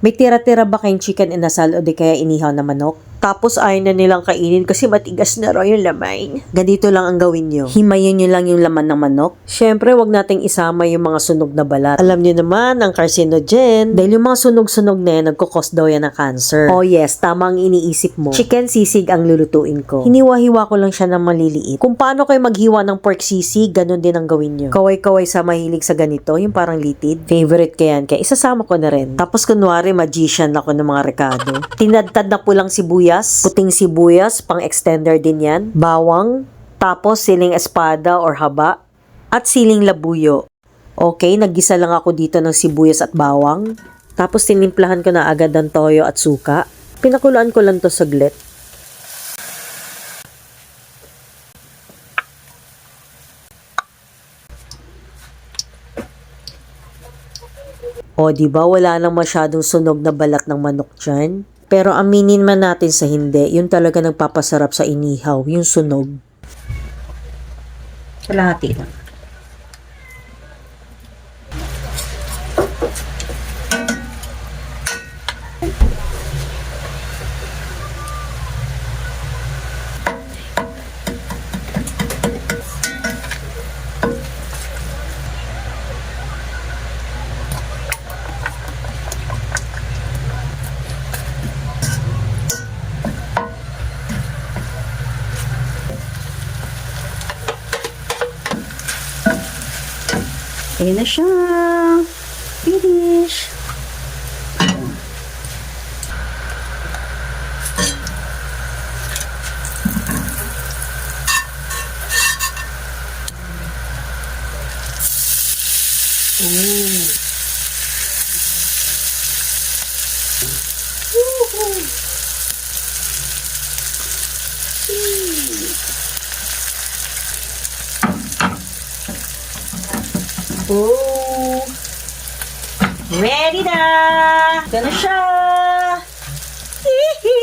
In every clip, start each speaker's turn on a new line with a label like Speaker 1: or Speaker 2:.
Speaker 1: May tira-tira ba kayong chicken inasal o di kaya inihaw na manok? Tapos ayaw na nilang kainin kasi matigas na raw yung laman. Ganito lang ang gawin nyo. Himayin nyo lang yung laman ng manok. Siyempre, wag nating isama yung mga sunog na balat. Alam nyo naman, ang carcinogen. Dahil yung mga sunog-sunog na yan, nagkukos daw yan ng cancer. Oh yes, tama ang iniisip mo. Chicken sisig ang lulutuin ko. Hiniwa-hiwa ko lang siya ng maliliit. Kung paano kayo maghiwa ng pork sisig, ganun din ang gawin nyo. Kaway-kaway sa mahilig sa ganito, yung parang litid. Favorite ko yan, kaya isasama ko na rin. Tapos kunwari, magician ako ng mga rekado. Tinadtad na pulang sibuyas, puting sibuyas, pang extender din yan, bawang, tapos siling espada or haba, at siling labuyo. Okay, naggisa lang ako dito ng sibuyas at bawang. Tapos tinimplahan ko na agad ng toyo at suka. Pinakulaan ko lang to saglit. O, di ba wala nang masyadong sunog na balat ng manok dyan? Pero aminin man natin sa hindi, yun talaga nagpapasarap sa inihaw, yung sunog. Kalahati lang. Ayan na siya. Finish. Oh! Ready na! Na siya! Hihi!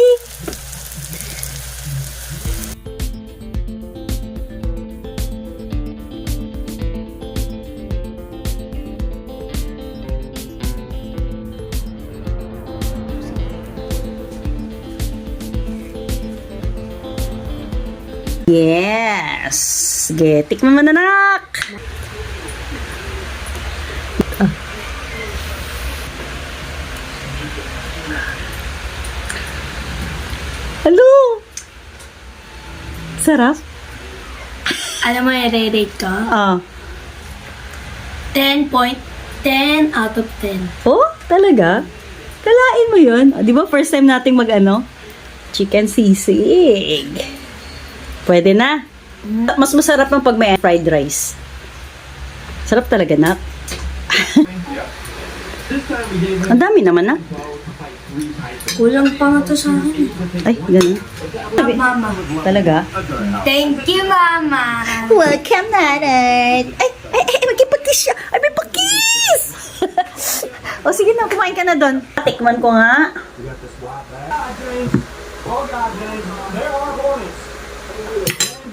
Speaker 1: Yes! Sige, tikman mo na! Hello! Sarap?
Speaker 2: Alam mo, i-rate ko?
Speaker 1: Ah.
Speaker 2: 10.10 out of 10.
Speaker 1: Oh, talaga? Kalain mo yun? O, di ba first time nating mag-ano? Chicken sisig. Pwede na. Mas masarap ng pag may fried rice. Sarap talaga, nak. Ang dami naman, nak.
Speaker 2: Kulang pa nga to sa akin.
Speaker 1: Ay, ganun.
Speaker 2: Mama.
Speaker 1: Talaga?
Speaker 2: Thank you, Mama.
Speaker 1: Welcome, nanay. Ay, ay, ay, magkipag-kiss siya. Ay, may pag-kiss! o, sige na, kumain ka na doon. Tikman ko nga.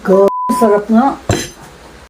Speaker 1: Go, sarap nga.